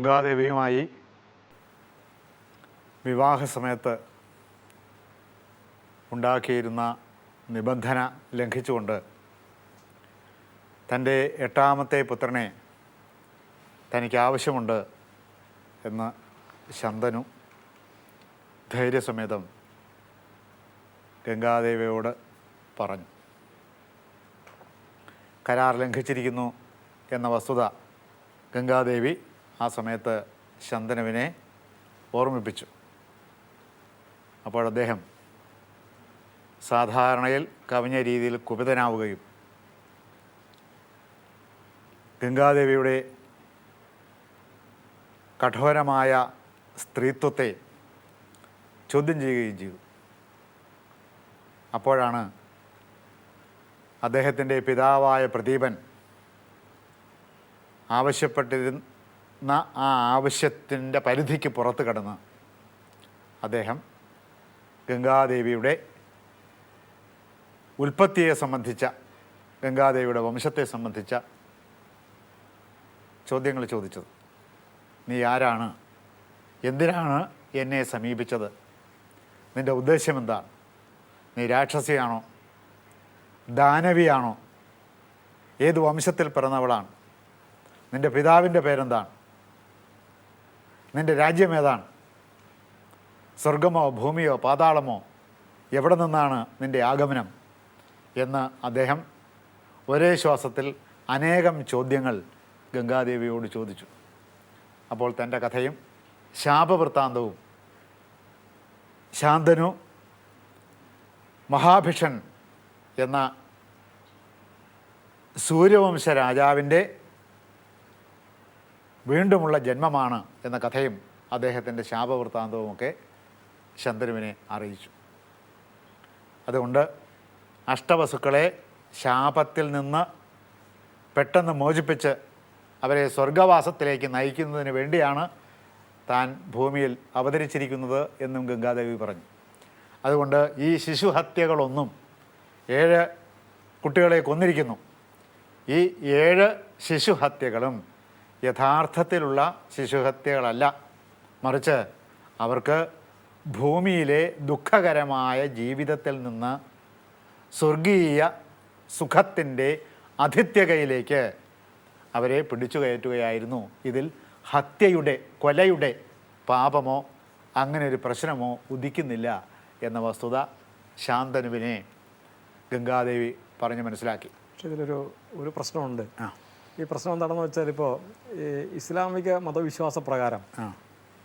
ഗംഗാദേവിയുമായി വിവാഹ സമയത്ത് ഉണ്ടാക്കിയിരുന്ന നിബന്ധന ലംഘിച്ചുകൊണ്ട് തന്റെ എട്ടാമത്തെ പുത്രനെ തനിക്ക് ആവശ്യമുണ്ട് എന്ന് ശന്തനു ധൈര്യസമേതം ഗംഗാദേവിയോട് പറഞ്ഞു. കരാർ ലംഘിച്ചിരിക്കുന്നു എന്ന വസ്തുത ഗംഗാദേവി ആ സമയത്ത് ശന്തനുവിനെ ഓർമ്മിപ്പിച്ചു. അപ്പോൾ അദ്ദേഹം സാധാരണയിൽ കവിഞ്ഞ രീതിയിൽ കുപിതനാവുകയും ഗംഗാദേവിയുടെ കഠോരമായ സ്ത്രീത്വത്തെ ചോദ്യം ചെയ്യുകയും ചെയ്തു. അപ്പോഴാണ് അദ്ദേഹത്തിന്റെ പിതാവായ പ്രദീപൻ ആവശ്യപ്പെട്ടിരുന്ന ആ ആവശ്യത്തിന്റെ പരിധിക്ക് പുറത്ത് കടന്ന് അദ്ദേഹം ഗംഗാദേവിയുടെ ഉൽപ്പത്തിയെ സംബന്ധിച്ച ഗംഗാദേവിയുടെ വംശത്തെ സംബന്ധിച്ച ചോദ്യങ്ങൾ ചോദിച്ചത്. നീ ആരാണ്? എന്തിനാണ് എന്നെ സമീപിച്ചത്? നിന്റെ ഉദ്ദേശ്യം എന്താണ്? നീ രാക്ഷസിയാണോ? ദാനവിയാണോ? ഏത് വംശത്തിൽ പിറന്നവളാണ്? നിന്റെ പിതാവിന്റെ പേരെന്താണ്? നിന്റെ രാജ്യം ഏതാണ്? സ്വർഗമോ ഭൂമിയോ പാതാളമോ? എവിടെ നിന്നാണ് നിന്റെ ആഗമനം? എന്ന് അദ്ദേഹം ഒരേ ശ്വാസത്തിൽ അനേകം ചോദ്യങ്ങൾ ഗംഗാദേവിയോട് ചോദിച്ചു. അപ്പോൾ തന്റെ കഥയും ശാപവൃത്താന്തവും ശാന്തനു മഹാഭിഷൻ എന്ന സൂര്യവംശ രാജാവിന്റെ വീണ്ടുമുള്ള ജന്മമാണ് എന്ന കഥയും അദ്ദേഹത്തിന്റെ ശാപവൃത്താന്തവുമൊക്കെ ശന്തനുവിനെ അറിയിച്ചു. അതുകൊണ്ട് അഷ്ടവസുക്കളെ ശാപത്തിൽ നിന്ന് പെട്ടെന്ന് മോചിപ്പിച്ച് അവരെ സ്വർഗവാസത്തിലേക്ക് നയിക്കുന്നതിന് വേണ്ടിയാണ് താൻ ഭൂമിയിൽ അവതരിച്ചിരിക്കുന്നത് എന്നും ഗംഗാദേവി പറഞ്ഞു. അതുകൊണ്ട് ഈ ശിശുഹത്യകളൊന്നും ഏഴ് കുട്ടികളെ കൊന്നിരിക്കുന്നു. ഈ ഏഴ് ശിശുഹത്യകളും യഥാർത്ഥത്തിലുള്ള ശിശുഹത്യകളല്ല. മറിച്ച് അവർക്ക് ഭൂമിയിലെ ദുഃഖകരമായ ജീവിതത്തിൽ നിന്ന് സ്വർഗീയ സുഖത്തിന്റെ അതിഥ്യകയിലേക്ക് അവരെ പിടിച്ചു കയറ്റുകയായിരുന്നു. ഇതിൽ ഹത്യയുടെ കൊലയുടെ പാപമോ അങ്ങനെ ഒരു പ്രശ്നമോ ഉദിക്കുന്നില്ല എന്ന വസ്തുത ശാന്തനുവിനെ ഗംഗാദേവി പറഞ്ഞ് മനസ്സിലാക്കി. പക്ഷെ ഇതിലൊരു ഒരു പ്രശ്നമുണ്ട്. ആ. ഈ പ്രശ്നം എന്താണെന്ന് വെച്ചാൽ ഇപ്പോൾ ഈ ഇസ്ലാമിക മതവിശ്വാസ പ്രകാരം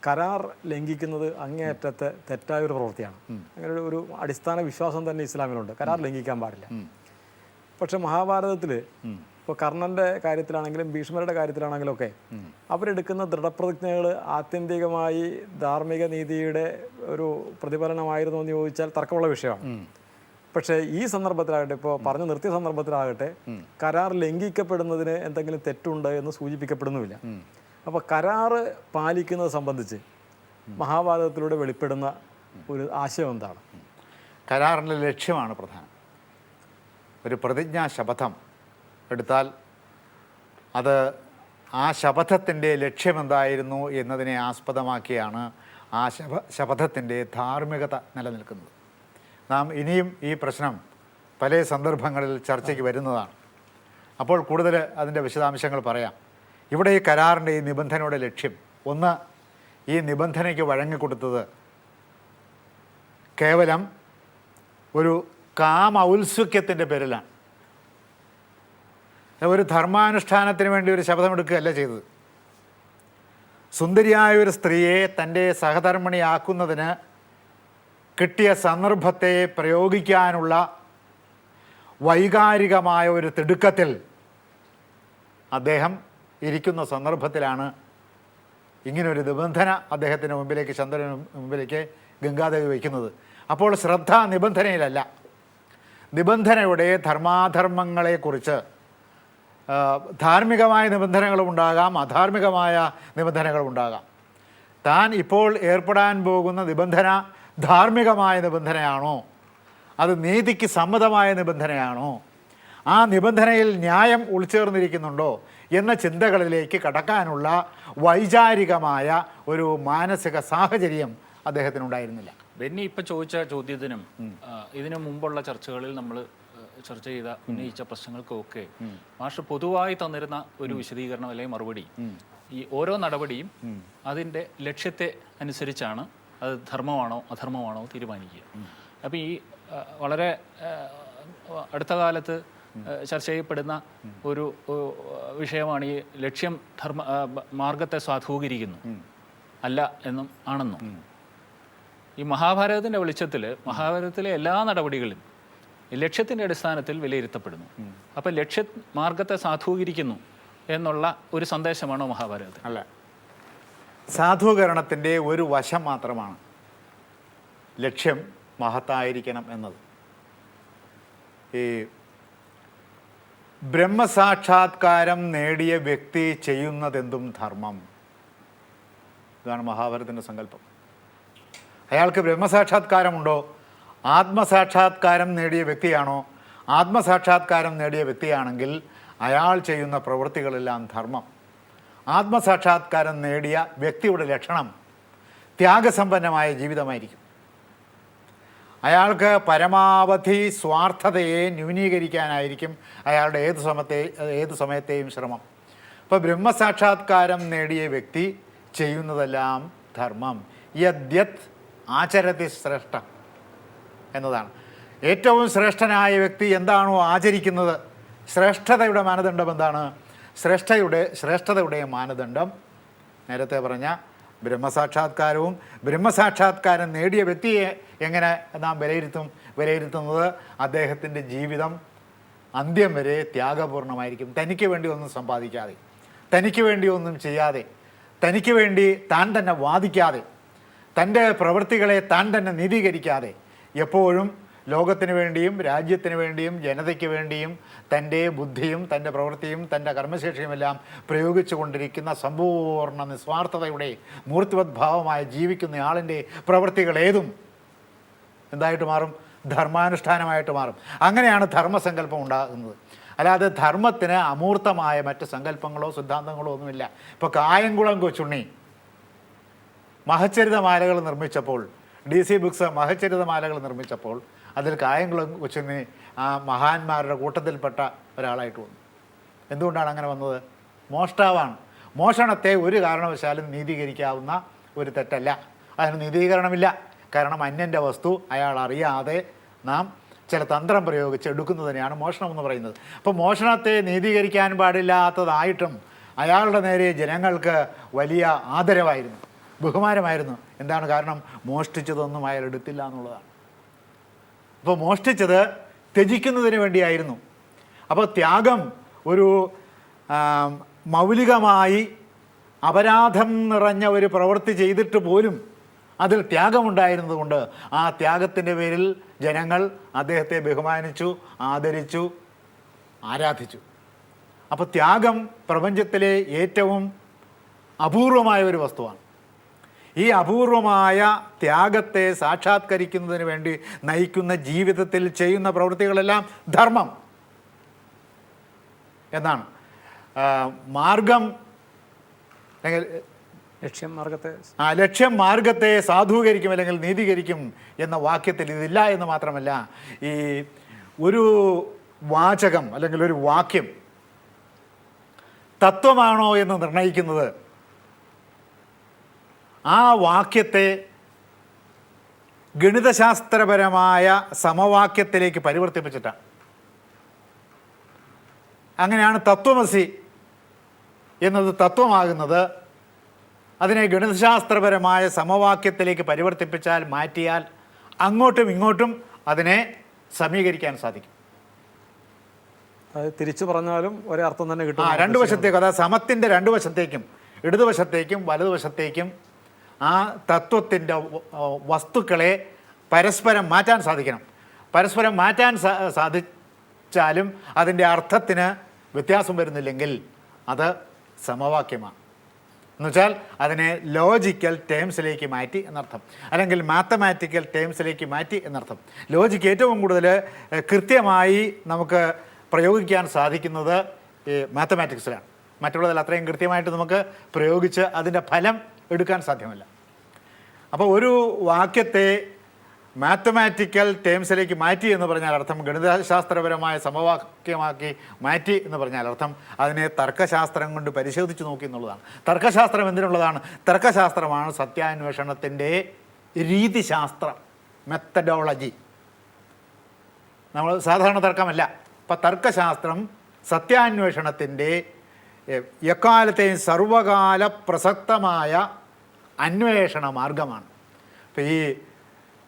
കരാർ ലംഘിക്കുന്നത് അങ്ങേയറ്റത്തെ തെറ്റായ ഒരു പ്രവൃത്തിയാണ് അങ്ങനെ ഒരു- അടിസ്ഥാന വിശ്വാസം തന്നെ ഇസ്ലാമിലുണ്ട്. കരാർ ലംഘിക്കാൻ പാടില്ല. പക്ഷെ മഹാഭാരതത്തിൽ. ഇപ്പോൾ കർണന്റെ കാര്യത്തിലാണെങ്കിലും ഭീഷ്മരുടെ കാര്യത്തിലാണെങ്കിലും ഒക്കെ അവരെടുക്കുന്ന ദൃഢപ്രതിജ്ഞകൾ ആത്യന്തികമായി ധാർമ്മിക നീതിയുടെ ഒരു പ്രതിഫലനമായിരുന്നു എന്ന് ചോദിച്ചാൽ തർക്കമുള്ള വിഷയമാണ്. പക്ഷേ ഈ സന്ദർഭത്തിലാകട്ടെ ഇപ്പോൾ പറഞ്ഞു നിർത്തിയ സന്ദർഭത്തിലാകട്ടെ കരാർ ലംഘിക്കപ്പെടുന്നതിന് എന്തെങ്കിലും തെറ്റുണ്ട് എന്ന് സൂചിപ്പിക്കപ്പെടുന്നുമില്ല. അപ്പോൾ കരാറ് പാലിക്കുന്നത് സംബന്ധിച്ച് മഹാഭാരതത്തിലൂടെ വെളിപ്പെടുന്ന ഒരു ആശയം എന്താണ്? കരാറിന്റെ ലക്ഷ്യമാണ് പ്രധാനം. ഒരു പ്രതിജ്ഞാ ശപഥം എടുത്താൽ അത് ആ ശപഥത്തിന്റെ ലക്ഷ്യമെന്തായിരുന്നു എന്നതിനെ ആസ്പദമാക്കിയാണ് ആ ശപ ശപഥത്തിന്റെ ധാർമ്മികത നിലനിൽക്കുന്നത്. നാം ഇനിയും ഈ പ്രശ്നം പല സന്ദർഭങ്ങളിൽ ചർച്ചയ്ക്ക് വരുന്നതാണ്. അപ്പോൾ കൂടുതൽ അതിന്റെ വിശദാംശങ്ങൾ പറയാം. ഇവിടെ ഈ കരാറിന്റെ ഈ നിബന്ധനയുടെ ലക്ഷ്യം. ഒന്ന് ഈ നിബന്ധനയ്ക്ക് വഴങ്ങിക്കൊടുത്തത് കേവലം ഒരു കാമൗത്സുക്യത്തിന്റെ പേരിലാണ്. ഒരു ധർമാനുഷ്ഠാനത്തിന് വേണ്ടി ഒരു ശബ്ദമെടുക്കുകയല്ല ചെയ്തത്. സുന്ദരിയായ ഒരു സ്ത്രീയെ തന്റെ സഹധർമ്മിണിയാക്കുന്നതിന് കിട്ടിയ സന്ദർഭത്തെ പ്രയോഗിക്കാനുള്ള വൈകാരികമായ ഒരു തിടുക്കത്തിൽ അദ്ദേഹം ഇരിക്കുന്ന സന്ദർഭത്തിലാണ് ഇങ്ങനൊരു നിബന്ധന അദ്ദേഹത്തിന്റെ മുമ്പിലേക്ക് ചന്ദ്രന് മുമ്പിലേക്ക് ഗംഗാദേവി വയ്ക്കുന്നത്. അപ്പോൾ ശ്രദ്ധ നിബന്ധനയിലല്ല. നിബന്ധനയുടെ ധർമാധർമ്മങ്ങളെക്കുറിച്ച് ധാർമ്മികമായ നിബന്ധനകളും ഉണ്ടാകാം അധാർമികമായ നിബന്ധനകളും ഉണ്ടാകാം. താൻ ഇപ്പോൾ ഏർപ്പെടാൻ പോകുന്ന നിബന്ധന ധാർമ്മികമായ നിബന്ധനയാണോ? അത് നീതിക്ക് സമ്മതമായ നിബന്ധനയാണോ? ആ നിബന്ധനയിൽ ന്യായം ഉൾച്ചേർന്നിരിക്കുന്നുണ്ടോ എന്ന ചിന്തകളിലേക്ക് കടക്കാനുള്ള വൈചാരികമായ ഒരു മാനസിക സാഹചര്യം അദ്ദേഹത്തിനുണ്ടായിരുന്നില്ല. ബെന്നി ഇപ്പൊ ചോദിച്ച ചോദ്യത്തിനും ഇതിനു മുമ്പുള്ള ചർച്ചകളിൽ നമ്മൾ ചർച്ച ചെയ്ത ഉന്നയിച്ച പ്രശ്നങ്ങൾക്കൊക്കെ മാഷ് പൊതുവായി തന്നിരുന്ന ഒരു വിശദീകരണം അല്ലെങ്കിൽ മറുപടി ഈ ഓരോ നടപടിയും അതിന്റെ ലക്ഷ്യത്തെ അനുസരിച്ചാണ് അത് ധർമ്മമാണോ അധർമ്മമാണോ തീരുമാനിക്കുക. അപ്പോൾ ഈ വളരെ അടുത്ത കാലത്ത് ചർച്ച ചെയ്യപ്പെടുന്ന ഒരു വിഷയമാണ് ഈ ലക്ഷ്യം ധർമ്മ മാർഗത്തെ സ്വാധൂകരിക്കുന്നു. അല്ല എന്നും ആണെന്നും. ഈ മഹാഭാരതത്തിന്റെ വെളിച്ചത്തിൽ മഹാഭാരതത്തിലെ എല്ലാ നടപടികളും ലക്ഷ്യത്തിന്റെ അടിസ്ഥാനത്തിൽ വിലയിരുത്തപ്പെടുന്നു. അപ്പം ലക്ഷ്യ മാർഗത്തെ സാധൂകരിക്കുന്നു എന്നുള്ള ഒരു സന്ദേശമാണോ മഹാഭാരതത്തിൽ? അല്ല. സാധൂകരണത്തിന്റെ ഒരു വശം മാത്രമാണ്. ലക്ഷ്യം മഹത്തായിരിക്കണം എന്നത്. ഈ ബ്രഹ്മസാക്ഷാത്കാരം നേടിയ വ്യക്തി ചെയ്യുന്നതെന്തും ധർമ്മം. ഇതാണ് മഹാഭാരതത്തിന്റെ സങ്കല്പം. അയാൾക്ക് ബ്രഹ്മസാക്ഷാത്കാരമുണ്ടോ? ആത്മസാക്ഷാത്കാരം നേടിയ വ്യക്തിയാണോ? ആത്മസാക്ഷാത്കാരം നേടിയ വ്യക്തിയാണെങ്കിൽ അയാൾ ചെയ്യുന്ന പ്രവൃത്തികളെല്ലാം ധർമ്മം. ആത്മസാക്ഷാത്കാരം നേടിയ വ്യക്തിയുടെ ലക്ഷണം ത്യാഗസമ്പന്നമായ ജീവിതമായിരിക്കും. അയാൾക്ക് പരമാവധി സ്വാർത്ഥതയെ ന്യൂനീകരിക്കാനായിരിക്കും അയാളുടെ ഏത് സമയത്തെ ഏത് സമയത്തെയും ശ്രമം. അപ്പോൾ ബ്രഹ്മസാക്ഷാത്കാരം നേടിയ വ്യക്തി ചെയ്യുന്നതെല്ലാം ധർമ്മം. യദ്യത് ആചരതി ശ്രേഷ്ഠ എന്നതാണ്. ഏറ്റവും ശ്രേഷ്ഠനായ വ്യക്തി എന്താണോ ആചരിക്കുന്നത്? ശ്രേഷ്ഠതയുടെ മാനദണ്ഡം എന്താണ്? ശ്രേഷ്ഠയുടെ ശ്രേഷ്ഠതയുടെ മാനദണ്ഡം. നേരത്തെ പറഞ്ഞ ബ്രഹ്മസാക്ഷാത്കാരവും ബ്രഹ്മസാക്ഷാത്കാരം നേടിയ വ്യക്തിയെ എങ്ങനെ നാം വിലയിരുത്തും വിലയിരുത്തുന്നത്? അദ്ദേഹത്തിന്റെ ജീവിതം അന്ത്യം വരെ ത്യാഗപൂർണമായിരിക്കും. തനിക്ക് വേണ്ടി ഒന്നും സമ്പാദിക്കാതെ തനിക്ക് വേണ്ടി ഒന്നും ചെയ്യാതെ തനിക്ക് വേണ്ടി താൻ തന്നെ വാദിക്കാതെ തന്റെ പ്രവൃത്തികളെ താൻ തന്നെ നീതീകരിക്കാതെ എപ്പോഴും ലോകത്തിന് വേണ്ടിയും രാജ്യത്തിന് വേണ്ടിയും ജനതയ്ക്ക് വേണ്ടിയും തന്റെ ബുദ്ധിയും തന്റെ പ്രവൃത്തിയും തന്റെ കർമ്മശേഷിയുമെല്ലാം പ്രയോഗിച്ചു കൊണ്ടിരിക്കുന്ന സമ്പൂർണ നിസ്വാർത്ഥതയുടെ മൂർത്തിവത് ഭാവമായി ജീവിക്കുന്ന ആളിന്റെ പ്രവൃത്തികൾ ഏതും എന്തായിട്ട് മാറും? ധർമാനുഷ്ഠാനമായിട്ട് മാറും. അങ്ങനെയാണ് ധർമ്മസങ്കല്പം ഉണ്ടാകുന്നത്. അല്ലാതെ ധർമ്മത്തിന് അമൂർത്തമായ മറ്റ് സങ്കല്പങ്ങളോ സിദ്ധാന്തങ്ങളോ ഒന്നുമില്ല. ഇപ്പോൾ കായംകുളം കൊച്ചുണ്ണി. മഹച്ചരിതമാലകൾ നിർമ്മിച്ചപ്പോൾ ഡി സി ബുക്സ് മഹച്ചരിതമാലകൾ നിർമ്മിച്ചപ്പോൾ അതിൽ കായംകുളം കൊച്ചുണ്ണി ആ മഹാന്മാരുടെ കൂട്ടത്തിൽപ്പെട്ട ഒരാളായിട്ട് വന്നു. എന്തുകൊണ്ടാണ് അങ്ങനെ വന്നത്? മോഷ്ടാവാണ്. മോഷണത്തെ ഒരു കാരണവശാലും നീതീകരിക്കാവുന്ന ഒരു തെറ്റല്ല. അതിന് നീതീകരണമില്ല. കാരണം അന്യന്റെ വസ്തു അയാൾ അറിയാതെ നാം ചില തന്ത്രം പ്രയോഗിച്ച് എടുക്കുന്നതിനെയാണ് മോഷണം എന്ന് പറയുന്നത്. അപ്പോൾ മോഷണത്തെ നീതീകരിക്കാൻ പാടില്ലാത്തതായിട്ടും അയാളുടെ നേരെ ജനങ്ങൾക്ക് വലിയ ആദരവായിരുന്നു ബഹുമാനമായിരുന്നു. എന്താണ് കാരണം? മോഷ്ടിച്ചതൊന്നും അയാൾ എടുത്തില്ല എന്നുള്ളതാണ്. അപ്പോൾ മോഷ്ടിച്ചത് ത്യജിക്കുന്നതിന് വേണ്ടിയായിരുന്നു. അപ്പോൾ ത്യാഗം ഒരു മൗലികമായി അപരാധം നിറഞ്ഞ ഒരു പ്രവൃത്തി ചെയ്തിട്ട് പോലും അതിൽ ത്യാഗമുണ്ടായിരുന്നതുകൊണ്ട് ആ ത്യാഗത്തിന്റെ പേരിൽ ജനങ്ങൾ അദ്ദേഹത്തെ ബഹുമാനിച്ചു ആദരിച്ചു ആരാധിച്ചു. അപ്പോൾ ത്യാഗം പ്രപഞ്ചത്തിലെ ഏറ്റവും അപൂർവമായ ഒരു വസ്തുവാണ്. ഈ അപൂർവമായ ത്യാഗത്തെ സാക്ഷാത്കരിക്കുന്നതിന് വേണ്ടി നയിക്കുന്ന ജീവിതത്തിൽ ചെയ്യുന്ന പ്രവൃത്തികളെല്ലാം ധർമ്മം എന്നാണ്. മാർഗം അല്ലെങ്കിൽ ലക്ഷ്യം മാർഗത്തെ ആ ലക്ഷ്യം മാർഗത്തെ സാധൂകരിക്കും അല്ലെങ്കിൽ നീതീകരിക്കും എന്ന വാക്യത്തിൽ ഇതില്ല എന്ന് മാത്രമല്ല ഈ ഒരു വാചകം അല്ലെങ്കിൽ ഒരു വാക്യം തത്വമാണോ എന്ന് നിർണയിക്കുന്നത് ആ വാക്യത്തെ ഗണിതശാസ്ത്രപരമായ സമവാക്യത്തിലേക്ക് പരിവർത്തിപ്പിച്ചിട്ടാണ്. അങ്ങനെയാണ് തത്വമസി എന്നത് തത്വമാകുന്നത്. അതിനെ ഗണിതശാസ്ത്രപരമായ സമവാക്യത്തിലേക്ക് പരിവർത്തിപ്പിച്ചാൽ മാറ്റിയാൽ അങ്ങോട്ടും ഇങ്ങോട്ടും അതിനെ സമീകരിക്കാൻ സാധിക്കും. തിരിച്ചു പറഞ്ഞാലും ഒരേ അർത്ഥം തന്നെ കിട്ടും. ആ രണ്ട് വശത്തേക്കും അതായത് സമത്തിന്റെ രണ്ട് വശത്തേക്കും ഇടതുവശത്തേക്കും വലതുവശത്തേക്കും ആ തത്വത്തിന്റെ വസ്തുക്കളെ പരസ്പരം മാറ്റാൻ സാധിക്കണം. പരസ്പരം മാറ്റാൻ സാധിച്ചാലും അതിന്റെ അർത്ഥത്തിന് വ്യത്യാസം വരുന്നില്ലെങ്കിൽ അത് സമവാക്യമാണ്. എന്നുവെച്ചാൽ അതിനെ ലോജിക്കൽ ടേംസിലേക്ക് മാറ്റി എന്നർത്ഥം. അല്ലെങ്കിൽ മാത്തമാറ്റിക്കൽ ടേംസിലേക്ക് മാറ്റി എന്നർത്ഥം. ലോജിക്ക് ഏറ്റവും കൂടുതൽ കൃത്യമായി നമുക്ക് പ്രയോഗിക്കാൻ സാധിക്കുന്നത് മാത്തമാറ്റിക്സിലാണ് മറ്റുള്ളതിൽ അത്രയും കൃത്യമായിട്ട് നമുക്ക് പ്രയോഗിച്ച് അതിന്റെ ഫലം എടുക്കാൻ സാധ്യമല്ല. അപ്പോൾ ഒരു വാക്യത്തെ മാത്തമാറ്റിക്കൽ ടേംസിലേക്ക് മാറ്റി എന്ന് പറഞ്ഞാൽ അർത്ഥം ഗണിതശാസ്ത്രപരമായ സമവാക്യമാക്കി മാറ്റി എന്ന് പറഞ്ഞാൽ അർത്ഥം അതിനെ തർക്കശാസ്ത്രം കൊണ്ട് പരിശോധിച്ച് നോക്കി എന്നുള്ളതാണ്. തർക്കശാസ്ത്രം എന്തിനുള്ളതാണ്? തർക്കശാസ്ത്രമാണ് സത്യാന്വേഷണത്തിന്റെ രീതിശാസ്ത്രം മെത്തഡോളജി നമ്മൾ സാധാരണ തർക്കമല്ല. അപ്പം തർക്കശാസ്ത്രം സത്യാന്വേഷണത്തിന്റെ എക്കാലത്തെയും സർവകാല പ്രസക്തമായ അന്വേഷണ മാർഗമാണ്. അപ്പം ഈ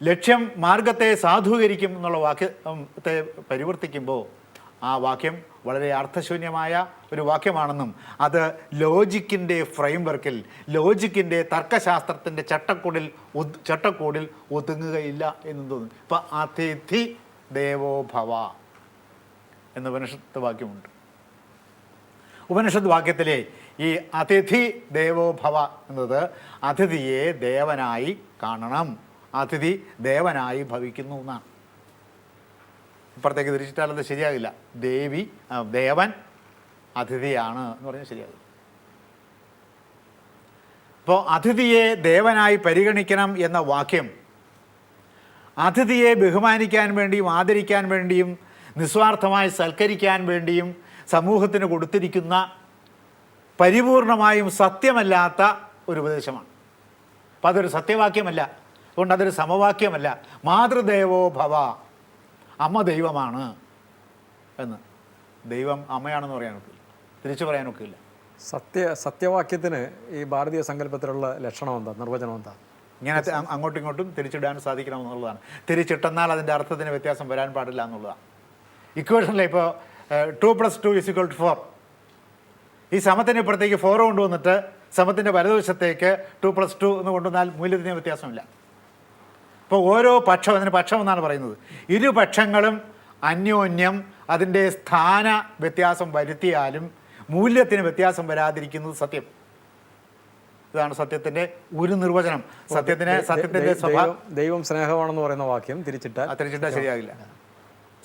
ലക്ഷ്യം മാർഗത്തെ സാധൂകരിക്കും എന്നുള്ള വാക്യത്തെ പരിവർത്തിക്കുമ്പോൾ ആ വാക്യം വളരെ അർത്ഥശൂന്യമായ ഒരു വാക്യമാണെന്നും അത് ലോജിക്കിന്റെ ഫ്രെയിംവർക്കിൽ ലോജിക്കിന്റെ തർക്കശാസ്ത്രത്തിന്റെ ചട്ടക്കൂടിൽ ചട്ടക്കൂടിൽ ഒതുങ്ങുകയില്ല എന്ന് തോന്നുന്നു ഇപ്പം അതിഥി ദേവോഭവ എന്ന ഉപനിഷത്ത് വാക്യമുണ്ട്. ഉപനിഷത്ത് വാക്യത്തിലെ ഈ അതിഥി ദേവോഭവ എന്നത് അതിഥിയെ ദേവനായി കാണണം. അതിഥി ദേവനായി ഭവിക്കുന്നു എന്നാണ്. ഇപ്പുറത്തേക്ക് തിരിച്ചിട്ടാൽ അത് ശരിയാകില്ല. ദേവി ദേവൻ അതിഥിയാണ് എന്ന് പറഞ്ഞാൽ ശരിയാകില്ല. അപ്പോൾ അതിഥിയെ ദേവനായി പരിഗണിക്കണം എന്ന വാക്യം അതിഥിയെ ബഹുമാനിക്കാൻ വേണ്ടിയും ആദരിക്കാൻ വേണ്ടിയും നിസ്വാർത്ഥമായി സൽക്കരിക്കാൻ വേണ്ടിയും സമൂഹത്തിന് കൊടുത്തിരിക്കുന്ന പരിപൂർണമായും സത്യമല്ലാത്ത ഒരു ഉപദേശമാണ്. അപ്പം അതൊരു സത്യവാക്യമല്ല. അതുകൊണ്ട് അതൊരു സമവാക്യമല്ല. മാതൃദേവോ ഭവ അമ്മ ദൈവമാണ് എന്ന്. ദൈവം അമ്മയാണെന്ന് പറയാൻ ഒക്കില്ല. തിരിച്ചു പറയാൻ ഒക്കില്ല. സത്യ സത്യവാക്യത്തിന് ഈ ഭാരതീയ സങ്കല്പത്തിലുള്ള ലക്ഷണം എന്താ? നിർവചനം എന്താ? ഇങ്ങനെ അങ്ങോട്ടും ഇങ്ങോട്ടും തിരിച്ചിടാൻ സാധിക്കണം എന്നുള്ളതാണ് തിരിച്ചിട്ടെന്നാൽ അതിന്റെ അർത്ഥത്തിന് വ്യത്യാസം വരാൻ പാടില്ല എന്നുള്ളതാണ്. ഇക്വേഷനിൽ ഇപ്പോൾ two plus two is equal to four ഈ സമത്തിന് ഇപ്പുറത്തേക്ക് ഫോർ കൊണ്ടുവന്നിട്ട് സമത്തിന്റെ വലതുവശത്തേക്ക് ടു പ്ലസ് ടു എന്ന് കൊണ്ടുവന്നാൽ മൂല്യത്തിന് വ്യത്യാസമില്ല. അപ്പോൾ ഓരോ പക്ഷം അതിന് പക്ഷം എന്നാണ് പറയുന്നത്. ഇരുപക്ഷങ്ങളും അന്യോന്യം അതിന്റെ സ്ഥാന വ്യത്യാസം വരുത്തിയാലും മൂല്യത്തിന് വ്യത്യാസം വരാതിരിക്കുന്നത് സത്യം. ഇതാണ് സത്യത്തിന്റെ ഒരു നിർവചനം. സത്യത്തിന് സത്യത്തിന്റെ സ്വഭാവം ദൈവം- സ്നേഹമാണെന്ന് പറയുന്ന വാക്യം തിരിച്ചിട്ടാൽ തിരിച്ചിട്ടാൽ ശരിയാകില്ല.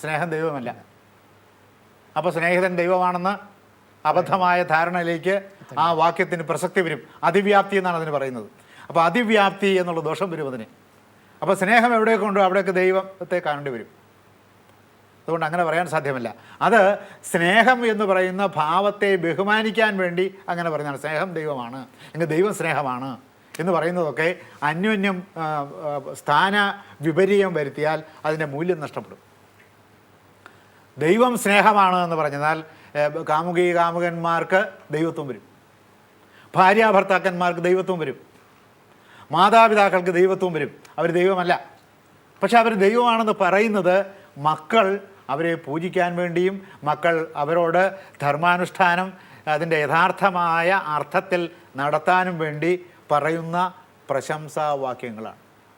സ്നേഹം ദൈവമല്ല. അപ്പോൾ സ്നേഹിതൻ ദൈവമാണെന്ന് അബദ്ധമായ ധാരണയിലേക്ക് ആ വാക്യത്തിന് പ്രസക്തി വരും. അതിവ്യാപ്തി എന്നാണ് അതിന് പറയുന്നത്. അപ്പോൾ അതിവ്യാപ്തി എന്നുള്ള ദോഷം വരും അതിന്. അപ്പോൾ സ്നേഹം എവിടെയൊക്കെ ഉണ്ടോ അവിടെയൊക്കെ ദൈവത്തെ കാണേണ്ടി വരും. അതുകൊണ്ട് അങ്ങനെ പറയാൻ സാധ്യമല്ല. അത് സ്നേഹം എന്ന് പറയുന്ന ഭാവത്തെ ബഹുമാനിക്കാൻ വേണ്ടി അങ്ങനെ പറയുന്നതാണ് സ്നേഹം ദൈവമാണ്. എങ്കിൽ ദൈവം സ്നേഹമാണ് എന്ന് പറയുന്നതൊക്കെ അന്യോന്യം സ്ഥാന വിപരീയം വരുത്തിയാൽ അതിന്റെ മൂല്യം നഷ്ടപ്പെടും. ദൈവം സ്നേഹമാണ് എന്ന് പറഞ്ഞാൽ കാമുകി കാമുകന്മാർക്ക് ദൈവത്വം വരും. ഭാര്യ ഭർത്താക്കന്മാർക്ക് ദൈവത്വം വരും. മാതാപിതാക്കൾക്ക് ദൈവത്വം വരും. അവർ ദൈവമല്ല. പക്ഷെ അവർ ദൈവമാണെന്ന് പറയുന്നത് മക്കൾ അവരെ പൂജിക്കാൻ വേണ്ടിയും മക്കൾ അവരോട് ധർമാനുഷ്ഠാനം അതിന്റെ യഥാർത്ഥമായ അർത്ഥത്തിൽ നടത്താനും വേണ്ടി പറയുന്ന പ്രശംസാവാക്യങ്ങളാണ്.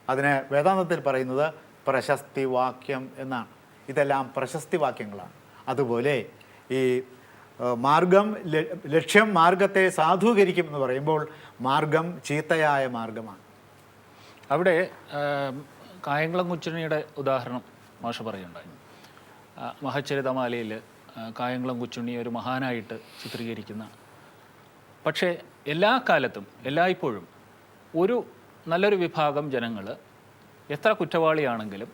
അതിന് വേദാന്തത്തിൽ പറയുന്നത് പ്രശസ്തി വാക്യം എന്നാണ്. ഇതെല്ലാം പ്രശസ്തി വാക്യങ്ങളാണ്. അതുപോലെ ഈ മാർഗം ലക്ഷ്യം മാർഗത്തെ സാധൂകരിക്കും എന്ന് പറയുമ്പോൾ മാർഗം ചീത്തയായ മാർഗമാണ്. അവിടെ കായംകുളം കുച്ചുണ്ണിയുടെ ഉദാഹരണം മാഷ പറയുണ്ടായി മഹച്ചരിതമാലയിൽ കായംകുളം കുച്ചുണ്ണിയെ ഒരു മഹാനായിട്ട് ചിത്രീകരിക്കുന്ന. പക്ഷേ എല്ലാ കാലത്തും എല്ലായ്പ്പോഴും ഒരു നല്ലൊരു വിഭാഗം ജനങ്ങൾ എത്ര കുറ്റവാളിയാണെങ്കിലും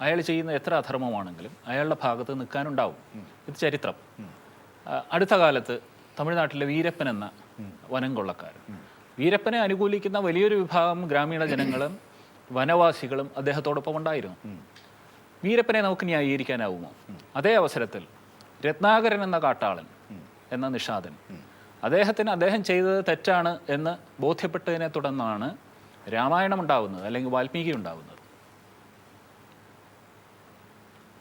അയാൾ ചെയ്യുന്ന എത്ര അധർമ്മമാണെങ്കിലും അയാളുടെ ഭാഗത്ത് നിൽക്കാനുണ്ടാവും. ഇത് ചരിത്രം. അടുത്ത കാലത്ത് തമിഴ്നാട്ടിലെ വീരപ്പൻ എന്ന വനം കൊള്ളക്കാരൻ. വീരപ്പനെ അനുകൂലിക്കുന്ന വലിയൊരു വിഭാഗം ഗ്രാമീണ ജനങ്ങളും വനവാസികളും അദ്ദേഹത്തോടൊപ്പം ഉണ്ടായിരുന്നു. വീരപ്പനെ നമുക്ക് ന്യായീകരിക്കാനാവുമോ? അതേ അവസരത്തിൽ രത്നാകരൻ എന്ന കാട്ടാളൻ എന്ന നിഷാദൻ അദ്ദേഹത്തിന് അദ്ദേഹം ചെയ്തത് തെറ്റാണ് എന്ന് ബോധ്യപ്പെട്ടതിനെ തുടർന്നാണ് രാമായണം ഉണ്ടാവുന്നത് അല്ലെങ്കിൽ വാൽമീകി ഉണ്ടാവുന്നത്.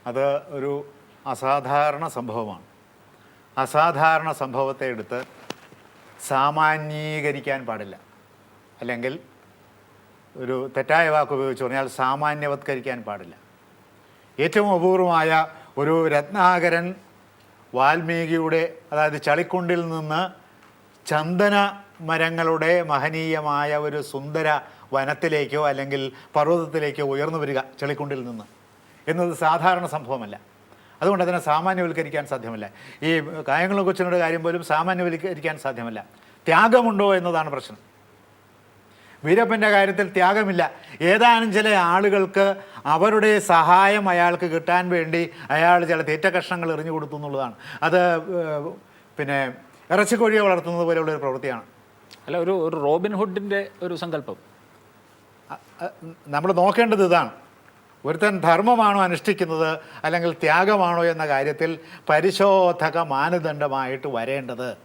അത് ഒരു അസാധാരണ സംഭവമാണ്. അസാധാരണ സംഭവത്തെ എടുത്ത് സാമാന്യീകരിക്കാൻ പാടില്ല. അല്ലെങ്കിൽ ഒരു തെറ്റായ വാക്ക് ഉപയോഗിച്ച് പറഞ്ഞാൽ സാമാന്യവത്കരിക്കാൻ പാടില്ല. ഏറ്റവും അപൂർവമായ ഒരു രത്നാകരൻ വാൽമീകിയുടെ അതായത് ചളിക്കുണ്ടിൽ നിന്ന് ചന്ദന മരങ്ങളുടെ മഹനീയമായ ഒരു സുന്ദര വനത്തിലേക്കോ അല്ലെങ്കിൽ പർവതത്തിലേക്കോ ഉയർന്നു വരിക ചെളിക്കുണ്ടിൽ നിന്ന്. എന്നത് സാധാരണ സംഭവമല്ല. അതുകൊണ്ട് അതിനെ സാമാന്യവൽക്കരിക്കാൻ സാധ്യമല്ല. ഈ കായംകുളം കൊച്ചിനുടെ കാര്യം പോലും സാമാന്യവൽക്കരിക്കാൻ സാധ്യമല്ല. ത്യാഗമുണ്ടോ എന്നതാണ് പ്രശ്നം. വീരപ്പന്റെ കാര്യത്തിൽ ത്യാഗമില്ല. ഏതാനും ചില ആളുകൾക്ക് അവരുടെ സഹായം അയാൾക്ക് കിട്ടാൻ വേണ്ടി അയാൾ ചില തീറ്റ കഷ്ണങ്ങൾ എറിഞ്ഞു കൊടുത്തു എന്നുള്ളതാണ്. അത് പിന്നെ ഇറച്ചിക്കോഴിയെ വളർത്തുന്നത് പോലെയുള്ള ഒരു പ്രവൃത്തിയാണ്. അല്ല ഒരു ഒരു റോബിൻ ഹുഡിന്റെ ഒരു സങ്കല്പം. നമ്മൾ നോക്കേണ്ടത് ഇതാണ്. ഒരുത്തൻ ധർമ്മമാണോ അനുഷ്ഠിക്കുന്നത് അല്ലെങ്കിൽ ത്യാഗമാണോ എന്ന കാര്യത്തിൽ പരിശോധക മാനദണ്ഡമായിട്ട് വരേണ്ടത്.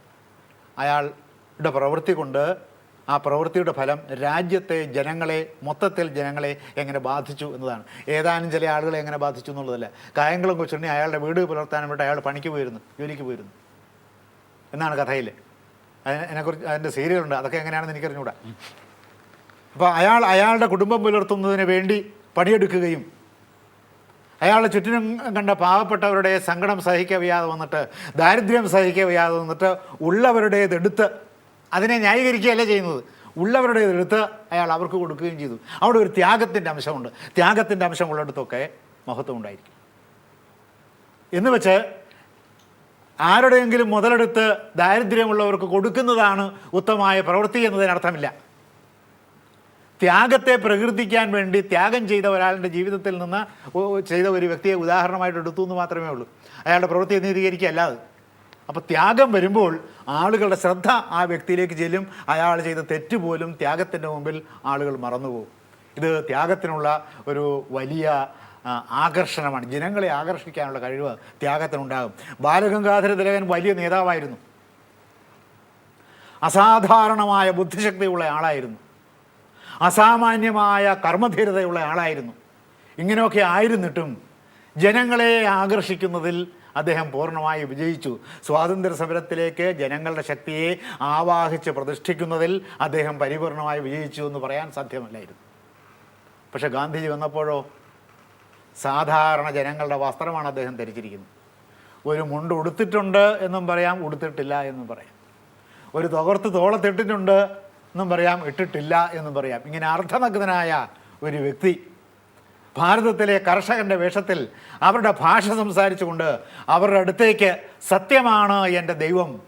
അയാളുടെ പ്രവൃത്തി കൊണ്ട് ആ പ്രവൃത്തിയുടെ ഫലം രാജ്യത്തെ ജനങ്ങളെ മൊത്തത്തിൽ ജനങ്ങളെ എങ്ങനെ ബാധിച്ചു എന്നതാണ്. ഏതാനും ചില ആളുകളെ എങ്ങനെ ബാധിച്ചു എന്നുള്ളതല്ല. കായംകുളം കൊച്ചുണ്ണി അയാളുടെ വീട് പുലർത്താൻ വേണ്ടി അയാൾ പണിക്ക് പോയിരുന്നു ജോലിക്ക് പോയിരുന്നു. എന്നാണ് കഥയിൽ അതിനെ അതിനെക്കുറിച്ച് അതിന്റെ സീരിയലുണ്ട്. അതൊക്കെ എങ്ങനെയാണെന്ന് എനിക്കറിഞ്ഞൂടാ. അപ്പോൾ അയാൾ അയാളുടെ കുടുംബം പുലർത്തുന്നതിന് വേണ്ടി പണിയെടുക്കുകയും അയാളെ ചുറ്റിനും കണ്ട പാവപ്പെട്ടവരുടെ സങ്കടം സഹിക്കവയ്യാതെ വന്നിട്ട് ദാരിദ്ര്യം സഹിക്കവയ്യാതെ വന്നിട്ട് ഉള്ളവരുടേതെടുത്ത് അതിനെ ന്യായീകരിക്കുകയല്ല ചെയ്യുന്നത്? ഉള്ളവരുടേതെടുത്ത് അയാൾ അവർക്ക് കൊടുക്കുകയും ചെയ്തു. അവിടെ ഒരു ത്യാഗത്തിന്റെ അംശമുണ്ട്. ത്യാഗത്തിന്റെ അംശം ഉള്ളിടത്തൊക്കെ മഹത്വം ഉണ്ടായിരിക്കും. എന്ന് വെച്ച് ആരുടെയെങ്കിലും മുതലെടുത്ത് ദാരിദ്ര്യമുള്ളവർക്ക് കൊടുക്കുന്നതാണ് ഉത്തമമായ പ്രവൃത്തി എന്നതിനർത്ഥമില്ല. ത്യാഗത്തെ പ്രകീർത്തിക്കാൻ വേണ്ടി ത്യാഗം ചെയ്ത ഒരാളുടെ ജീവിതത്തിൽ നിന്ന് ചെയ്ത ഒരു വ്യക്തിയെ ഉദാഹരണമായിട്ട് എടുത്തു എന്ന് മാത്രമേ ഉള്ളൂ. അയാളുടെ പ്രവൃത്തി നീതീകരിക്കുക അല്ലാതെ. അപ്പോൾ ത്യാഗം വരുമ്പോൾ ആളുകളുടെ ശ്രദ്ധ ആ വ്യക്തിയിലേക്ക് ചെല്ലും. അയാൾ ചെയ്ത തെറ്റ് പോലും ത്യാഗത്തിന്റെ മുമ്പിൽ ആളുകൾ മറന്നുപോകും. ഇത് ത്യാഗത്തിനുള്ള ഒരു വലിയ ആകർഷണമാണ്. ജനങ്ങളെ ആകർഷിക്കാനുള്ള കഴിവ് ത്യാഗത്തിനുണ്ടാകും. ബാലഗംഗാധര തിലകൻ വലിയ നേതാവായിരുന്നു. അസാധാരണമായ ബുദ്ധിശക്തിയുള്ള ആളായിരുന്നു. അസാമാന്യമായ കർമ്മധീരതയുള്ള ആളായിരുന്നു. ഇങ്ങനെയൊക്കെ ആയിരുന്നിട്ടും ജനങ്ങളെ ആകർഷിക്കുന്നതിൽ അദ്ദേഹം പൂർണമായി വിജയിച്ചു. സ്വാതന്ത്ര്യ സമരത്തിലേക്ക് ജനങ്ങളുടെ ശക്തിയെ ആവാഹിച്ച് പ്രതിഷ്ഠിക്കുന്നതിൽ അദ്ദേഹം പരിപൂർണമായി വിജയിച്ചു എന്ന് പറയാൻ സാധ്യമല്ലായിരുന്നു. പക്ഷെ ഗാന്ധിജി വന്നപ്പോഴോ സാധാരണ ജനങ്ങളുടെ വസ്ത്രമാണ് അദ്ദേഹം ധരിച്ചിരിക്കുന്നത്. ഒരു മുണ്ട് ഉടുത്തിട്ടുണ്ട് എന്നും പറയാം ഉടുത്തിട്ടില്ല എന്നും പറയാം. ഒരു തകർത്ത് തോളത്തിട്ടിട്ടുണ്ട് എന്നും പറയാം ഇട്ടിട്ടില്ല എന്നും പറയാം. ഇങ്ങനെ അർദ്ധനഗ്നനായ ഒരു വ്യക്തി ഭാരതത്തിലെ കർഷകന്റെ വേഷത്തിൽ അവരുടെ ഭാഷ സംസാരിച്ചുകൊണ്ട് അവരുടെ അടുത്തേക്ക് സത്യമാണ് എന്റെ ദൈവം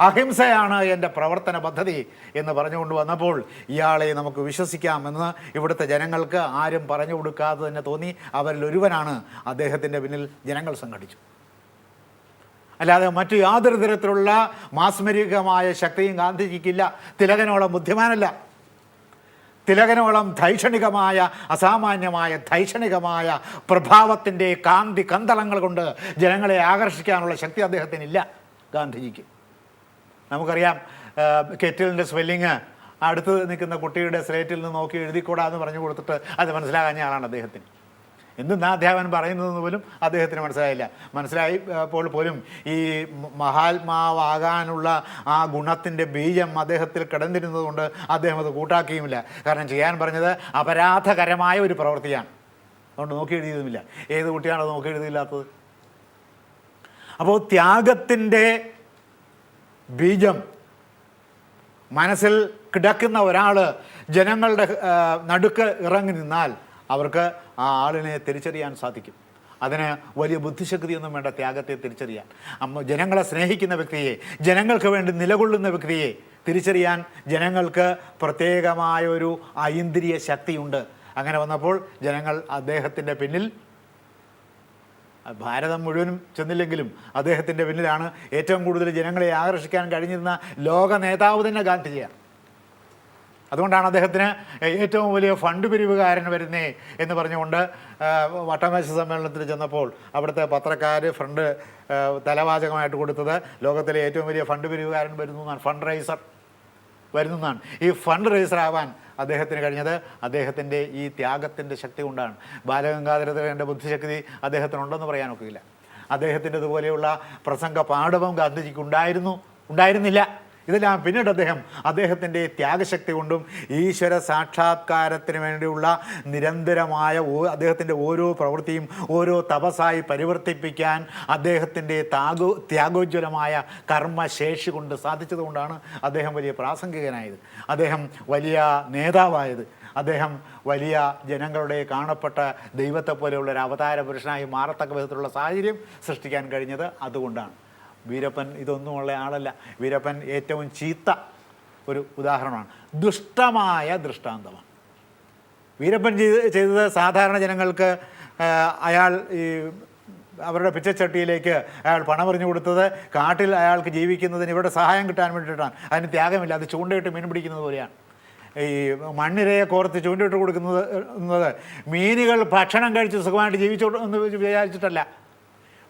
അഹിംസയാണ് എന്റെ പ്രവർത്തന പദ്ധതി എന്ന് പറഞ്ഞുകൊണ്ട് വന്നപ്പോൾ ഇയാളെ നമുക്ക് വിശ്വസിക്കാമെന്ന് ഇവിടുത്തെ ജനങ്ങൾക്ക് ആരും പറഞ്ഞു കൊടുക്കാതെ തന്നെ തോന്നി. അവരിൽ ഒരുവനാണ് അദ്ദേഹത്തിന്റെ പിന്നിൽ ജനങ്ങൾ സംഘടിച്ചു. അല്ലാതെ മറ്റു യാതൊരു തരത്തിലുള്ള മാസ്മരികമായ ശക്തിയും ഗാന്ധിജിക്കില്ല. തിലകനോളം ബുദ്ധിമാനല്ല. തിലകനോളം ധൈഷണികമായ അസാമാന്യമായ ധൈഷണികമായ പ്രഭാവത്തിന്റെ കാന്തി കന്തളങ്ങൾ കൊണ്ട് ജനങ്ങളെ ആകർഷിക്കാനുള്ള ശക്തി അദ്ദേഹത്തിനില്ല ഗാന്ധിജിക്ക്. നമുക്കറിയാം കെറ്റിലിന്റെ സ്വെല്ലിങ് അടുത്ത് നിൽക്കുന്ന കുട്ടിയുടെ സ്ലേറ്റിൽ നിന്ന് നോക്കി എഴുതിക്കൂടാ എന്ന് പറഞ്ഞു കൊടുത്തിട്ട് അത് മനസ്സിലാകാഞ്ഞ ആളാണ് അദ്ദേഹത്തിന്. എന്തെന്നാ അധ്യാപകൻ പറയുന്നതെന്ന് പോലും അദ്ദേഹത്തിന് മനസ്സിലായില്ല. മനസ്സിലായി അപ്പോൾ പോലും ഈ മഹാത്മാവാകാനുള്ള ആ ഗുണത്തിന്റെ ബീജം അദ്ദേഹത്തിൽ കിടന്നിരുന്നതുകൊണ്ട് അദ്ദേഹം അത് കൂട്ടാക്കിയുമില്ല. കാരണം ചെയ്യാൻ പറഞ്ഞത് അപരാധകരമായ ഒരു പ്രവൃത്തിയാണ്. അതുകൊണ്ട് നോക്കി എഴുതിയതുമില്ല. ഏത് കുട്ടിയാണോ നോക്കി എഴുതിയില്ലാത്തത്? അപ്പോൾ ത്യാഗത്തിന്റെ ബീജം മനസ്സിൽ കിടക്കുന്ന ഒരാൾ ജനങ്ങളുടെ നടുക്ക് ഇറങ്ങി നിന്നാൽ അവർക്ക് ആ ആളിനെ തിരിച്ചറിയാൻ സാധിക്കും. അതിന് വലിയ ബുദ്ധിശക്തിയൊന്നും വേണ്ട ത്യാഗത്തെ തിരിച്ചറിയാൻ. അമ്മ ജനങ്ങളെ സ്നേഹിക്കുന്ന വ്യക്തിയെ ജനങ്ങൾക്ക് വേണ്ടി നിലകൊള്ളുന്ന വ്യക്തിയെ തിരിച്ചറിയാൻ ജനങ്ങൾക്ക് പ്രത്യേകമായ ഒരു ഐന്ദ്രിയ ശക്തിയുണ്ട്. അങ്ങനെ വന്നപ്പോൾ ജനങ്ങൾ അദ്ദേഹത്തിന്റെ പിന്നിൽ ഭാരതം മുഴുവനും ചെന്നില്ലെങ്കിലും അദ്ദേഹത്തിന്റെ പിന്നിലാണ് ഏറ്റവും കൂടുതൽ ജനങ്ങളെ ആകർഷിക്കാൻ കഴിഞ്ഞിരുന്ന ലോക നേതാവ് തന്നെ ഗാന്ധിജിയാണ്. അതുകൊണ്ടാണ് അദ്ദേഹത്തിന് ഏറ്റവും വലിയ ഫണ്ട് പിരിവുകാരൻ വരുന്നേ എന്ന് പറഞ്ഞുകൊണ്ട് വട്ടമേശ സമ്മേളനത്തിൽ ചെന്നപ്പോൾ അവിടുത്തെ പത്രക്കാർ ഫ്രണ്ട് തലവാചകമായിട്ട് കൊടുത്തത് ലോകത്തിലെ ഏറ്റവും വലിയ ഫണ്ട് പിരിവുകാരൻ വരുന്നു എന്നാണ് ഫണ്ട് റൈസർ വരുന്നു എന്നാണ്. ഈ ഫണ്ട് റൈസർ ആവാൻ അദ്ദേഹത്തിന് കഴിഞ്ഞത് അദ്ദേഹത്തിന്റെ ഈ ത്യാഗത്തിന്റെ ശക്തി കൊണ്ടാണ്. ബാലഗംഗാധരന്റെ ബുദ്ധിശക്തി അദ്ദേഹത്തിനുണ്ടെന്ന് പറയാനൊക്കില്ല. അദ്ദേഹത്തിന്റെ ഇതുപോലെയുള്ള പ്രസംഗ പാഠവും ഗാന്ധിജിക്ക് ഉണ്ടായിരുന്നു ഉണ്ടായിരുന്നില്ല. ഇതെല്ലാം പിന്നീട് അദ്ദേഹം അദ്ദേഹത്തിന്റെ ത്യാഗശക്തി കൊണ്ടും ഈശ്വര സാക്ഷാത്കാരത്തിന് വേണ്ടിയുള്ള നിരന്തരമായ അദ്ദേഹത്തിന്റെ ഓരോ പ്രവൃത്തിയും ഓരോ തപസായി പരിവർത്തിപ്പിക്കാൻ അദ്ദേഹത്തിന്റെ താഗോ ത്യാഗോജ്വലമായ കർമ്മശേഷി കൊണ്ട് സാധിച്ചതുകൊണ്ടാണ് അദ്ദേഹം വലിയ പ്രാസംഗികനായത്. അദ്ദേഹം വലിയ നേതാവായത്. അദ്ദേഹം വലിയ ജനങ്ങളുടെ കാണപ്പെട്ട ദൈവത്തെ പോലെയുള്ള ഒരു അവതാര പുരുഷനായി മാറത്തക്ക വിധത്തിലുള്ള സാഹചര്യം സൃഷ്ടിക്കാൻ കഴിഞ്ഞത് അതുകൊണ്ടാണ്. വീരപ്പൻ ഇതൊന്നുമുള്ള ആളല്ല. വീരപ്പൻ ഏറ്റവും ചീത്ത ഒരു ഉദാഹരണമാണ്. ദുഷ്ടമായ ദൃഷ്ടാന്തമാണ്. വീരപ്പൻ ചെയ്ത് ചെയ്തത് സാധാരണ ജനങ്ങൾക്ക് അയാൾ ഈ അവരുടെ പിച്ചച്ചട്ടിയിലേക്ക് അയാൾ പണം എറിഞ്ഞു കൊടുത്തത് കാട്ടിൽ അയാൾക്ക് ജീവിക്കുന്നതിന് ഇവിടെ സഹായം കിട്ടാൻ വേണ്ടിയിട്ടാണ്. അതിന് ത്യാഗമില്ല. അത് ചൂണ്ടയിട്ട് മീൻ പിടിക്കുന്നത് പോലെയാണ്. ഈ മണ്ണിരയെ കോർത്ത് ചൂണ്ടയിട്ട് കൊടുക്കുന്നത് മീനുകൾ ഭക്ഷണം കഴിച്ച് സുഖമായിട്ട് ജീവിച്ചോ എന്ന് വിചാരിച്ചിട്ടല്ല.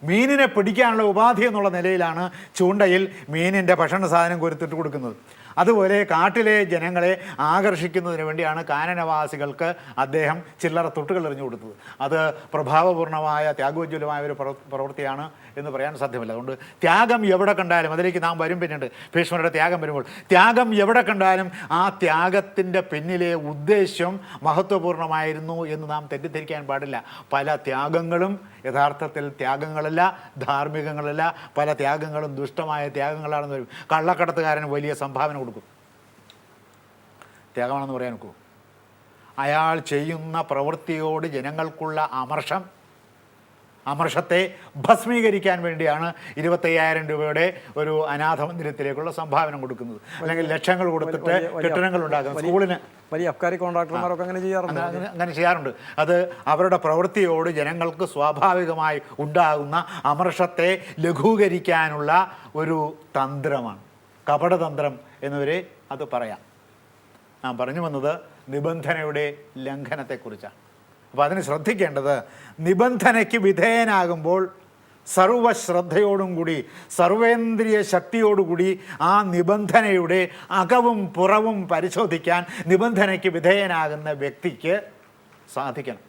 മീനിനെ പിടിക്കാനുള്ള ഉപാധി എന്നുള്ള നിലയിലാണ് ചൂണ്ടയിൽ മീനിന്റെ ഭക്ഷണ സാധനം കൊരുത്തിട്ട് കൊടുക്കുന്നത്. അതുപോലെ കാട്ടിലെ ജനങ്ങളെ ആകർഷിക്കുന്നതിന് വേണ്ടിയാണ് കാനനവാസികൾക്ക് അദ്ദേഹം ചില്ലറ തൊട്ടുകൾ എറിഞ്ഞു കൊടുത്തത്. അത് പ്രഭാവപൂർണമായ ത്യാഗോജ്വലമായ ഒരു പ്രവൃത്തിയാണ് എന്ന് പറയാൻ സാധ്യമല്ല. അതുകൊണ്ട് ത്യാഗം എവിടെ കണ്ടാലും അതിലേക്ക് നാം വരും പിന്നീട് ഭീഷ്മരുടെ ത്യാഗം വരുമ്പോൾ ത്യാഗം എവിടെ കണ്ടാലും ആ ത്യാഗത്തിന്റെ പിന്നിലെ ഉദ്ദേശ്യം മഹത്വപൂർണമായിരുന്നു എന്ന് നാം തെറ്റിദ്ധരിക്കാൻ പാടില്ല. പല ത്യാഗങ്ങളും യഥാർത്ഥത്തിൽ ത്യാഗങ്ങളല്ല ധാർമ്മികങ്ങളല്ല. പല ത്യാഗങ്ങളും ദുഷ്ടമായ ത്യാഗങ്ങളാണെന്ന് വരും. കള്ളക്കടത്തുകാരന് വലിയ സംഭാവന കൊടുക്കും. ത്യാഗമാണെന്ന് പറയാൻ നോക്കൂ അയാൾ ചെയ്യുന്ന പ്രവൃത്തിയോട് ജനങ്ങൾക്കുള്ള അമർഷം അമർഷത്തെ ഭസ്മീകരിക്കാൻ വേണ്ടിയാണ് ഇരുപത്തയ്യായിരം രൂപയുടെ ഒരു അനാഥ മന്ദിരത്തിലേക്കുള്ള സംഭാവന കൊടുക്കുന്നത്. അല്ലെങ്കിൽ ലക്ഷങ്ങൾ കൊടുത്തിട്ട് കെട്ടിടങ്ങൾ ഉണ്ടാക്കുന്നത്. സ്കൂളിന് വലിയ അബ്കാരി കോൺട്രാക്ടർമാരൊക്കെ അങ്ങനെ ചെയ്യാറുണ്ട്? അങ്ങനെ ചെയ്യാറുണ്ട്. അത് അവരുടെ പ്രവൃത്തിയോട് ജനങ്ങൾക്ക് സ്വാഭാവികമായി ഉണ്ടാകുന്ന അമർഷത്തെ ലഘൂകരിക്കാനുള്ള ഒരു തന്ത്രമാണ്. കപടതന്ത്രം എന്നിവരെ അത് പറയാം. ഞാൻ പറഞ്ഞു വന്നത് നിബന്ധനയുടെ ലംഘനത്തെക്കുറിച്ചാണ്. അപ്പോൾ അതിന് ശ്രദ്ധിക്കേണ്ടത് നിബന്ധനയ്ക്ക് വിധേയനാകുമ്പോൾ സർവശ്രദ്ധയോടും കൂടി സർവേന്ദ്രിയ ശക്തിയോടുകൂടി ആ നിബന്ധനയുടെ അകവും പുറവും പരിശോധിക്കാൻ നിബന്ധനയ്ക്ക് വിധേയനാകുന്ന വ്യക്തിക്ക് സാധിക്കണം.